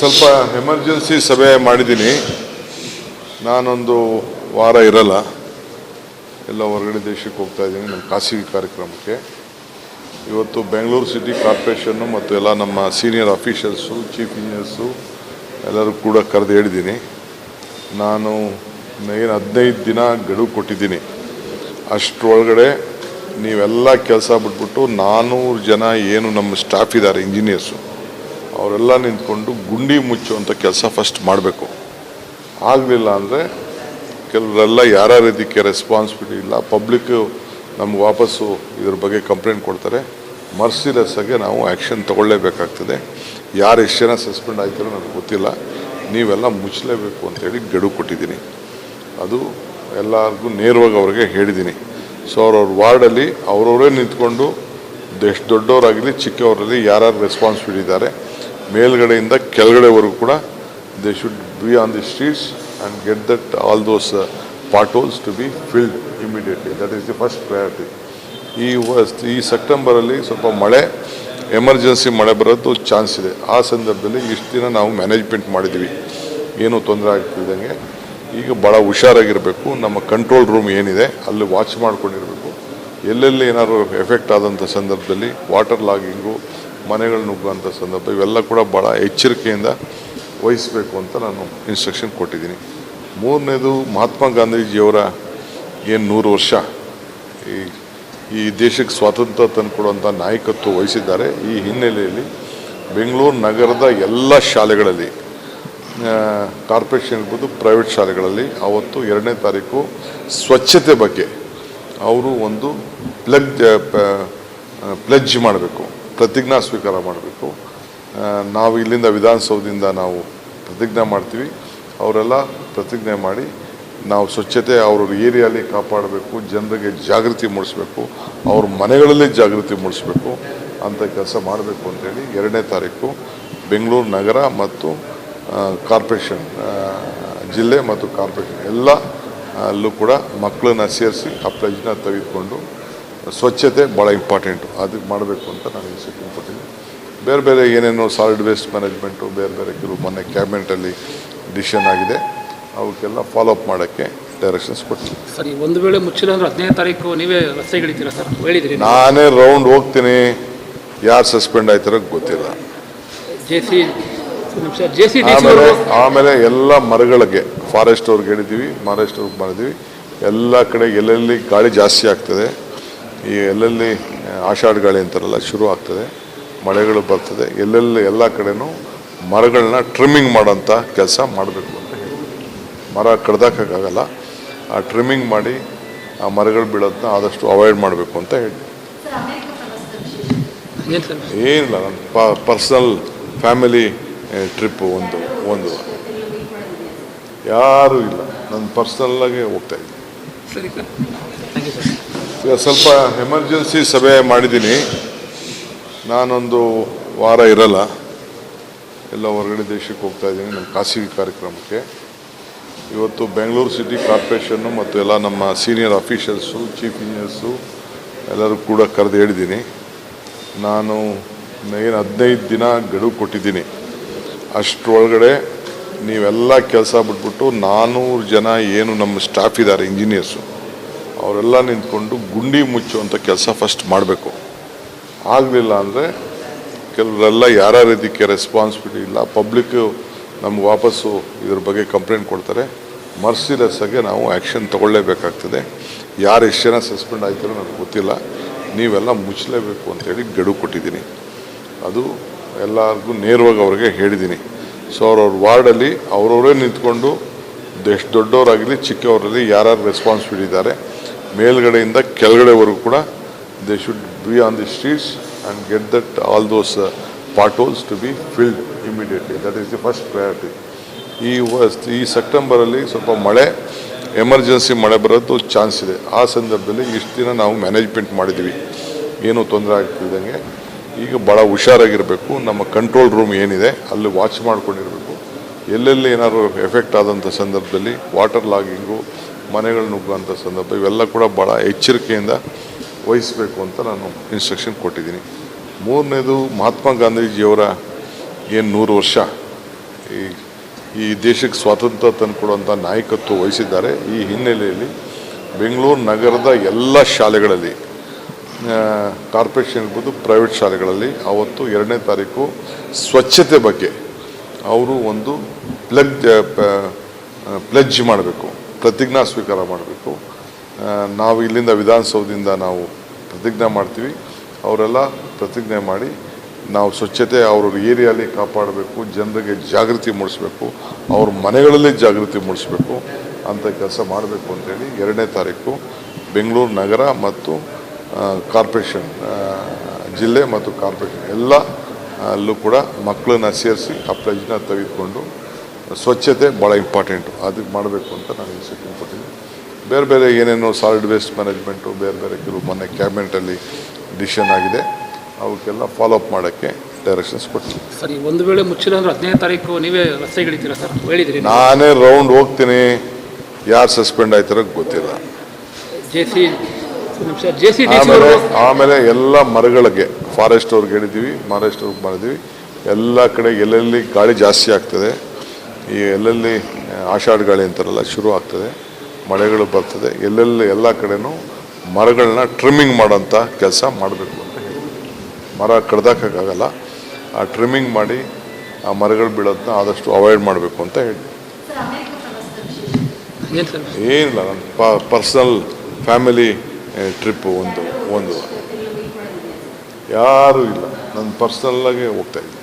ಸ್ವಲ್ಪ ಎಮರ್ಜೆನ್ಸಿ ಸಭೆ ಮಾಡಿದ್ದೀನಿ. ನಾನೊಂದು ವಾರ ಇರಲ್ಲ. ಎಲ್ಲ ಹೊರಗಡೆ ದೇಶಕ್ಕೆ ಹೋಗ್ತಾ ಇದ್ದೀನಿ, ನಮ್ಮ ಖಾಸಗಿ ಕಾರ್ಯಕ್ರಮಕ್ಕೆ. ಇವತ್ತು ಬೆಂಗಳೂರು ಸಿಟಿ ಕಾರ್ಪೊರೇಷನ್ನು ಮತ್ತು ಎಲ್ಲ ನಮ್ಮ ಸೀನಿಯರ್ ಅಫಿಷಿಯಲ್ಸು ಚೀಫ್ ಇಂಜಿನಿಯರ್ಸು ಎಲ್ಲರೂ ಕೂಡ ಕರೆದು ಹೇಳಿದ್ದೀನಿ. ನಾನು ಏನು ಹದಿನೈದು ದಿನ ಗಡುವು ಕೊಟ್ಟಿದ್ದೀನಿ. ಅಷ್ಟರೊಳಗಡೆ ನೀವೆಲ್ಲ ಕೆಲಸ ಬಿಟ್ಬಿಟ್ಟು ನಾನ್ನೂರು ಜನ ಏನು ನಮ್ಮ ಸ್ಟಾಫ್ ಇದ್ದಾರೆ, ಇಂಜಿನಿಯರ್ಸು. ಅವರೆಲ್ಲ ನಿಂತ್ಕೊಂಡು ಗುಂಡಿ ಮುಚ್ಚುವಂಥ ಕೆಲಸ ಫಸ್ಟ್ ಮಾಡಬೇಕು. ಆಗಲಿಲ್ಲ ಅಂದರೆ ಕೆಲವರೆಲ್ಲ ಯಾರ್ಯಾರು ಇದಕ್ಕೆ ರೆಸ್ಪಾನ್ಸಿಬಿಲಿಟಿ ಇಲ್ಲ ಪಬ್ಲಿಕ್ಕು ನಮ್ಗೆ ವಾಪಸ್ಸು ಇದ್ರ ಬಗ್ಗೆ ಕಂಪ್ಲೇಂಟ್ ಕೊಡ್ತಾರೆ. ಆಗಿ ನಾವು ಆ್ಯಕ್ಷನ್ ತಗೊಳ್ಳೇಬೇಕಾಗ್ತದೆ. ಯಾರು ಎಷ್ಟು ಜನ ಸಸ್ಪೆಂಡ್ ಆಯ್ತಾರೋ ನನಗೆ ಗೊತ್ತಿಲ್ಲ. ನೀವೆಲ್ಲ ಮುಚ್ಚಲೇಬೇಕು ಅಂತೇಳಿ ಗಡುವು ಕೊಟ್ಟಿದ್ದೀನಿ. ಅದು ಎಲ್ಲರಿಗೂ ನೇರವಾಗಿ ಅವ್ರಿಗೆ ಹೇಳಿದ್ದೀನಿ. ಸೊ ಅವ್ರವ್ರ ವಾರ್ಡಲ್ಲಿ ಅವರವರೇ ನಿಂತ್ಕೊಂಡು ಎಷ್ಟು ದೊಡ್ಡವರಾಗಲಿ ಚಿಕ್ಕವರಲ್ಲಿ ಯಾರ್ಯಾರು ರೆಸ್ಪಾನ್ಸಿಬಿಲಿಟಿ ಇದ್ದಾರೆ ಮೇಲ್ಗಡೆಯಿಂದ ಕೆಳಗಡೆವರೆಗೂ ಕೂಡ they should be on the streets and get that all those potholes to be filled immediately that is the first priority ಈ ಈ ಸೆಪ್ಟೆಂಬರಲ್ಲಿ ಸ್ವಲ್ಪ ಮಳೆ ಎಮರ್ಜೆನ್ಸಿ ಮಳೆ ಬರೋದು ಚಾನ್ಸ್ ಇದೆ. ಆ ಸಂದರ್ಭದಲ್ಲಿ ಇಷ್ಟು ದಿನ ನಾವು ಮ್ಯಾನೇಜ್ಮೆಂಟ್ ಮಾಡಿದ್ದೀವಿ. ಏನೂ ತೊಂದರೆ ಆಗ್ತಿದ್ದಂಗೆ ಈಗ ಭಾಳ ಹುಷಾರಾಗಿರಬೇಕು. ನಮ್ಮ ಕಂಟ್ರೋಲ್ ರೂಮ್ ಏನಿದೆ, ಅಲ್ಲಿ ವಾಚ್ ಮಾಡ್ಕೊಂಡಿರಬೇಕು. ಎಲ್ಲೆಲ್ಲಿ ಏನಾದರೂ ಎಫೆಕ್ಟ್ ಆದಂಥ ಸಂದರ್ಭದಲ್ಲಿ ವಾಟರ್ ಲಾಗಿಂಗು ಮನೆಗಳು ನುಗ್ಗುವಂಥ ಸಂದರ್ಭ, ಇವೆಲ್ಲ ಕೂಡ ಭಾಳ ಎಚ್ಚರಿಕೆಯಿಂದ ವಹಿಸಬೇಕು ಅಂತ ನಾನು ಇನ್ಸ್ಟ್ರಕ್ಷನ್ ಕೊಟ್ಟಿದ್ದೀನಿ. ಮೂರನೇದು ಮಹಾತ್ಮ ಗಾಂಧೀಜಿಯವರ ಏನು ನೂರು ವರ್ಷ, ಈ ಈ ದೇಶಕ್ಕೆ ಸ್ವಾತಂತ್ರ್ಯ ತಂದುಕೊಡುವಂಥ ನಾಯಕತ್ವ ವಹಿಸಿದ್ದಾರೆ. ಈ ಹಿನ್ನೆಲೆಯಲ್ಲಿ ಬೆಂಗಳೂರು ನಗರದ ಎಲ್ಲ ಶಾಲೆಗಳಲ್ಲಿ ಕಾರ್ಪೊರೇಷನ್ ಇರ್ಬೋದು ಪ್ರೈವೇಟ್ ಶಾಲೆಗಳಲ್ಲಿ ಅವತ್ತು ಎರಡನೇ ತಾರೀಕು ಸ್ವಚ್ಛತೆ ಬಗ್ಗೆ ಅವರು ಒಂದು ಪ್ಲಗ್ ಪ್ಲೆಜ್ ಮಾಡಬೇಕು. ಪ್ರತಿಜ್ಞಾ ಸ್ವೀಕಾರ ಮಾಡಬೇಕು. ನಾವು ಇಲ್ಲಿಂದ ವಿಧಾನಸೌಧದಿಂದ ನಾವು ಪ್ರತಿಜ್ಞೆ ಮಾಡ್ತೀವಿ. ಅವರೆಲ್ಲ ಪ್ರತಿಜ್ಞೆ ಮಾಡಿ ನಾವು ಸ್ವಚ್ಛತೆ ಅವ್ರ ಏರಿಯಲ್ಲಿ ಕಾಪಾಡಬೇಕು, ಜನರಿಗೆ ಜಾಗೃತಿ ಮೂಡಿಸಬೇಕು, ಅವ್ರ ಮನೆಗಳಲ್ಲಿ ಜಾಗೃತಿ ಮೂಡಿಸಬೇಕು ಅಂತ ಕೆಲಸ ಮಾಡಬೇಕು ಅಂತೇಳಿ ಎರಡನೇ ತಾರೀಕು ಬೆಂಗಳೂರು ನಗರ ಮತ್ತು ಕಾರ್ಪೊರೇಷನ್ ಜಿಲ್ಲೆ ಮತ್ತು ಕಾರ್ಪೊರೇಷನ್ ಎಲ್ಲ, ಅಲ್ಲೂ ಕೂಡ ಮಕ್ಕಳನ್ನ ಸೇರಿಸಿ ಆ ಪ್ಲಜ್ನ ತೆಗೆದುಕೊಂಡು ಸ್ವಚ್ಛತೆ ಭಾಳ ಇಂಪಾರ್ಟೆಂಟು ಅದು ಮಾಡಬೇಕು ಅಂತ ನಾನು ಕೊಟ್ಟಿದ್ದೀನಿ. ಬೇರೆ ಬೇರೆ ಏನೇನೋ ಸಾಲಿಡ್ ವೇಸ್ಟ್ ಮ್ಯಾನೇಜ್ಮೆಂಟು ಬೇರೆ ಬೇರೆ ಕೆಲವು ಮೊನ್ನೆ ಕ್ಯಾಬಿನೆಟಲ್ಲಿ ಡಿಸಿಷನ್ ಆಗಿದೆ. ಅವಕ್ಕೆಲ್ಲ ಫಾಲೋ ಅಪ್ ಮಾಡೋಕ್ಕೆ ಡೈರೆಕ್ಷನ್ಸ್ ಕೊಡ್ತೀನಿ ಸರಿ ಒಂದು ವೇಳೆ ಮುಚ್ಚಿಲ್ಲ ಅಂದ್ರೆ ಹದಿನೈದು ತಾರೀಕು ನೀವೇ ರಸ್ತೆಗಿಳಿತೀರಾ ಸರ್? ಹೇಳಿದ್ರಿ ನಾನೇ ರೌಂಡ್ ಹೋಗ್ತೀನಿ. ಯಾರು ಸಸ್ಪೆಂಡ್ ಆಯ್ತಾರೋ ಗೊತ್ತಿಲ್ಲ. J C J C C ಆಮೇಲೆ ಆಮೇಲೆ ಎಲ್ಲ ಮರಗಳಿಗೆ ಫಾರೆಸ್ಟ್ ಅವ್ರಿಗೆ ಹೇಳಿದ್ದೀವಿ ಫಾರೆಸ್ಟ್ ಅವ್ರಿಗೆ ಮಾಡಿದ್ದೀವಿ. ಎಲ್ಲ ಕಡೆ ಎಲ್ಲೆಲ್ಲಿ ಗಾಳಿ ಜಾಸ್ತಿ ಆಗ್ತದೆ ಈ ಎಲ್ಲೆಲ್ಲಿ ಆಷಾಢ ಗಾಳಿ ಅಂತಾರಲ್ಲ ಶುರು ಆಗ್ತದೆ ಮಳೆಗಳು ಬರ್ತದೆ ಎಲ್ಲೆಲ್ಲಿ ಎಲ್ಲ ಕಡೆನೂ ಮರಗಳನ್ನ ಟ್ರಿಮ್ಮಿಂಗ್ ಮಾಡೋಂಥ ಕೆಲಸ ಮಾಡಬೇಕು ಅಂತ ಹೇಳಿ ಮರ ಕಡ್ದಾಕೋಕ್ಕಾಗಲ್ಲ. ಆ ಟ್ರಿಮ್ಮಿಂಗ್ ಮಾಡಿ ಆ ಮರಗಳು ಬೀಳೋದನ್ನ ಆದಷ್ಟು ಅವಾಯ್ಡ್ ಮಾಡಬೇಕು ಅಂತ ಹೇಳಿ ಏನು ಸರ್? ಏನಿಲ್ಲ ನನ್ನ ಪ ಪರ್ಸ್ನಲ್ ಫ್ಯಾಮಿಲಿ ಟ್ರಿಪ್ಪು ಒಂದು ಒಂದು. ಯಾರೂ ಇಲ್ಲ. ನನ್ನ ಪರ್ಸ್ನಲ್ಲಾಗೆ ಹೋಗ್ತಾ ಇದ್ದೀನಿ. ಸ್ವಲ್ಪ ಎಮರ್ಜೆನ್ಸಿ ಸಭೆ ಮಾಡಿದ್ದೀನಿ. ನಾನೊಂದು ವಾರ ಇರಲ್ಲ. ಎಲ್ಲ ಹೊರಗಡೆ ದೇಶಕ್ಕೆ ಹೋಗ್ತಾ ಇದ್ದೀನಿ, ನಮ್ಮ ಖಾಸಗಿ ಕಾರ್ಯಕ್ರಮಕ್ಕೆ. ಇವತ್ತು ಬೆಂಗಳೂರು ಸಿಟಿ ಕಾರ್ಪೊರೇಷನ್ನು ಮತ್ತು ಎಲ್ಲ ನಮ್ಮ ಸೀನಿಯರ್ ಅಫಿಷಿಯಲ್ಸು ಚೀಫ್ ಇಂಜಿನಿಯರ್ಸು ಎಲ್ಲರೂ ಕೂಡ ಕರೆದು ಹೇಳಿದ್ದೀನಿ. ನಾನು ಏನು ಹದಿನೈದು ದಿನ ಗಡುವು ಕೊಟ್ಟಿದ್ದೀನಿ. ಅಷ್ಟರೊಳಗಡೆ ನೀವೆಲ್ಲ ಕೆಲಸ ಬಿಟ್ಬಿಟ್ಟು ನಾನ್ನೂರು ಜನ ಏನು ನಮ್ಮ ಸ್ಟಾಫ್ ಇದ್ದಾರೆ ಇಂಜಿನಿಯರ್ಸು ಅವರೆಲ್ಲ ನಿಂತ್ಕೊಂಡು ಗುಂಡಿ ಮುಚ್ಚುವಂಥ ಕೆಲಸ ಫಸ್ಟ್ ಮಾಡಬೇಕು. ಆಗಲಿಲ್ಲ ಅಂದರೆ ಕೆಲವರೆಲ್ಲ ಯಾರ್ಯಾರು ಇದಕ್ಕೆ ರೆಸ್ಪಾನ್ಸಿಬಿಲಿಟಿ ಇಲ್ಲ. ಪಬ್ಲಿಕ್ಕು ನಮ್ಗೆ ವಾಪಸ್ಸು ಇದ್ರ ಬಗ್ಗೆ ಕಂಪ್ಲೇಂಟ್ ಕೊಡ್ತಾರೆ. ಮರ್ಸಿಲೆಸ್ಸಾಗೆ ನಾವು ಆ್ಯಕ್ಷನ್ ತಗೊಳ್ಳೇಬೇಕಾಗ್ತದೆ. ಯಾರು ಎಷ್ಟು ಜನ ಸಸ್ಪೆಂಡ್ ಆಯ್ತಾರೋ ನನಗೆ ಗೊತ್ತಿಲ್ಲ. ನೀವೆಲ್ಲ ಮುಚ್ಚಲೇಬೇಕು ಅಂತೇಳಿ ಗಡು ಕೊಟ್ಟಿದ್ದೀನಿ. ಅದು ಎಲ್ಲರಿಗೂ ನೇರವಾಗಿ ಅವ್ರಿಗೆ ಹೇಳಿದ್ದೀನಿ. ಸೊ ಅವ್ರವ್ರ ವಾರ್ಡಲ್ಲಿ ಅವರವರೇ ನಿಂತ್ಕೊಂಡು ಎಷ್ಟು ದೊಡ್ಡವರಾಗಲಿ ಚಿಕ್ಕವರಲ್ಲಿ ಯಾರ್ಯಾರು ರೆಸ್ಪಾನ್ಸಿಬಿಲಿಟಿ ಇದ್ದಾರೆ ಮೇಲ್ಗಡೆಯಿಂದ ಕೆಳಗಡೆವರೆಗೂ ಕೂಡ they should be on the streets and get that all those potholes to be filled immediately that is the first priority ಈ ಈ ಸೆಪ್ಟೆಂಬರಲ್ಲಿ ಸ್ವಲ್ಪ ಮಳೆ ಎಮರ್ಜೆನ್ಸಿ ಮಳೆ ಬರೋದು ಚಾನ್ಸ್ ಇದೆ. ಆ ಸಂದರ್ಭದಲ್ಲಿ ಇಷ್ಟು ದಿನ ನಾವು ಮ್ಯಾನೇಜ್ಮೆಂಟ್ ಮಾಡಿದ್ದೀವಿ ಏನೂ ತೊಂದರೆ ಆಗ್ತಿದ್ದಂಗೆ ಈಗ ಭಾಳ ಹುಷಾರಾಗಿರಬೇಕು. ನಮ್ಮ ಕಂಟ್ರೋಲ್ ರೂಮ್ ಏನಿದೆ, ಅಲ್ಲಿ ವಾಚ್ ಮಾಡ್ಕೊಂಡಿರಬೇಕು. ಎಲ್ಲೆಲ್ಲಿ ಏನಾದ್ರು ಎಫೆಕ್ಟ್ ಆದಂಥ ಸಂದರ್ಭದಲ್ಲಿ ವಾಟರ್ ಲಾಗಿಂಗು ಮನೆಗಳು ನುಗ್ಗುವಂಥ ಸಂದರ್ಭ, ಇವೆಲ್ಲ ಕೂಡ ಭಾಳ ಎಚ್ಚರಿಕೆಯಿಂದ ವಹಿಸಬೇಕು ಅಂತ ನಾನು ಇನ್ಸ್ಟ್ರಕ್ಷನ್ ಕೊಟ್ಟಿದ್ದೀನಿ. ಮೂರನೇದು, ಮಹಾತ್ಮ ಗಾಂಧೀಜಿಯವರ ಏನು ನೂರು ವರ್ಷ, ಈ ಈ ದೇಶಕ್ಕೆ ಸ್ವಾತಂತ್ರ್ಯ ತಂದುಕೊಡುವಂಥ ನಾಯಕತ್ವ ವಹಿಸಿದ್ದಾರೆ. ಈ ಹಿನ್ನೆಲೆಯಲ್ಲಿ ಬೆಂಗಳೂರು ನಗರದ ಎಲ್ಲ ಶಾಲೆಗಳಲ್ಲಿ ಕಾರ್ಪೊರೇಷನ್ ಇರ್ಬೋದು ಪ್ರೈವೇಟ್ ಶಾಲೆಗಳಲ್ಲಿ ಅವತ್ತು ಎರಡನೇ ತಾರೀಕು ಸ್ವಚ್ಛತೆ ಬಗ್ಗೆ ಅವರು ಒಂದು ಪ್ಲಗ್ ಪ್ಲಜ್ ಮಾಡಬೇಕು. ಪ್ರತಿಜ್ಞಾ ಸ್ವೀಕಾರ ಮಾಡಬೇಕು. ನಾವು ಇಲ್ಲಿಂದ ವಿಧಾನಸೌಧದಿಂದ ನಾವು ಪ್ರತಿಜ್ಞೆ ಮಾಡ್ತೀವಿ. ಅವರೆಲ್ಲ ಪ್ರತಿಜ್ಞೆ ಮಾಡಿ ನಾವು ಸ್ವಚ್ಛತೆ ಅವ್ರ ಏರಿಯಲ್ಲಿ ಕಾಪಾಡಬೇಕು, ಜನರಿಗೆ ಜಾಗೃತಿ ಮೂಡಿಸ್ಬೇಕು, ಅವ್ರ ಮನೆಗಳಲ್ಲಿ ಜಾಗೃತಿ ಮೂಡಿಸ್ಬೇಕು ಅಂತ ಕೆಲಸ ಮಾಡಬೇಕು ಅಂತೇಳಿ ಎರಡನೇ ತಾರೀಕು ಬೆಂಗಳೂರು ನಗರ ಮತ್ತು ಕಾರ್ಪೊರೇಷನ್ ಜಿಲ್ಲೆ ಮತ್ತು ಕಾರ್ಪೊರೇಷನ್ ಎಲ್ಲ ಅಲ್ಲೂ ಕೂಡ ಮಕ್ಕಳನ್ನ ಸೇರಿಸಿ ಆ ಪ್ಲೇಜ್ನ ತೆಗೆದುಕೊಂಡು ಸ್ವಚ್ಛತೆ ಭಾಳ ಇಂಪಾರ್ಟೆಂಟು. ಅದಕ್ಕೆ ಮಾಡಬೇಕು ಅಂತ ನಾನು ಇನ್ಸ್ಟ್ರಕ್ಷನ್ ಕೊಟ್ಟಿದ್ದೀನಿ. ಬೇರೆ ಬೇರೆ ಏನೇನೋ ಸಾಲಿಡ್ ವೇಸ್ಟ್ ಮ್ಯಾನೇಜ್ಮೆಂಟು ಬೇರೆ ಬೇರೆ ಕೆಲವು ಮೊನ್ನೆ ಕ್ಯಾಬಿನೆಟಲ್ಲಿ ಡಿಸಿಷನ್ ಆಗಿದೆ. ಅವಕ್ಕೆಲ್ಲ ಫಾಲೋ ಅಪ್ ಮಾಡೋಕ್ಕೆ ಡೈರೆಕ್ಷನ್ಸ್ ಕೊಟ್ಟಿದ್ದೀನಿ ಸರ್ ಒಂದು ವೇಳೆ ಮುಚ್ಚಿಲ್ಲ ಅಂದ್ರೆ ಹದಿನೈದು ತಾರೀಕು ನೀವೇ ರಸ್ತೆಗಿಳಿತೀರಾ ಸರ್? ಹೇಳಿದ್ರಿ. ನಾನೇ ರೌಂಡ್ ಹೋಗ್ತೀನಿ. ಯಾರು ಸಸ್ಪೆಂಡ್ ಆಯ್ತಾರ ಗೊತ್ತಿಲ್ಲ. ಜೆ ಸಿ ನಿಮಿಷ. ಜೆ ಸಿ ಆಮೇಲೆ ಆಮೇಲೆ ಎಲ್ಲ ಮರಗಳಿಗೆ ಫಾರೆಸ್ಟ್ ಅವ್ರಿಗೆ ಹೇಳಿದ್ದೀವಿ ಫಾರೆಸ್ಟ್ ಅವ್ರಿಗೆ ಮಾಡಿದ್ದೀವಿ. ಎಲ್ಲ ಕಡೆ ಎಲ್ಲೆಲ್ಲಿ ಗಾಳಿ ಜಾಸ್ತಿ ಆಗ್ತದೆ ಈ ಎಲ್ಲೆಲ್ಲಿ ಆಷಾಢ ಗಾಳಿ ಅಂತಾರಲ್ಲ ಶುರು ಆಗ್ತದೆ ಮಳೆಗಳು ಬರ್ತದೆ ಎಲ್ಲೆಲ್ಲಿ ಎಲ್ಲ ಕಡೆನೂ ಮರಗಳನ್ನ ಟ್ರಿಮ್ಮಿಂಗ್ ಮಾಡೋಂಥ ಕೆಲಸ ಮಾಡಬೇಕು ಅಂತ ಹೇಳಿ. ಮರ ಕಡ್ದಾಕಾಗಲ್ಲ ಆ ಟ್ರಿಮ್ಮಿಂಗ್ ಮಾಡಿ ಆ ಮರಗಳು ಬೀಳೋದನ್ನ ಆದಷ್ಟು ಅವಾಯ್ಡ್ ಮಾಡಬೇಕು ಅಂತ ಹೇಳಿ. ಏನಿಲ್ಲ ನನ್ನ ಪ ಪರ್ಸನಲ್ ಫ್ಯಾಮಿಲಿ ಟ್ರಿಪ್ಪು ಒಂದು ಒಂದು. ಯಾರೂ ಇಲ್ಲ ನನ್ನ ಪರ್ಸ್ನಲ್ಲಾಗೆ ಹೋಗ್ತಾ ಇದ್ದೀನಿ.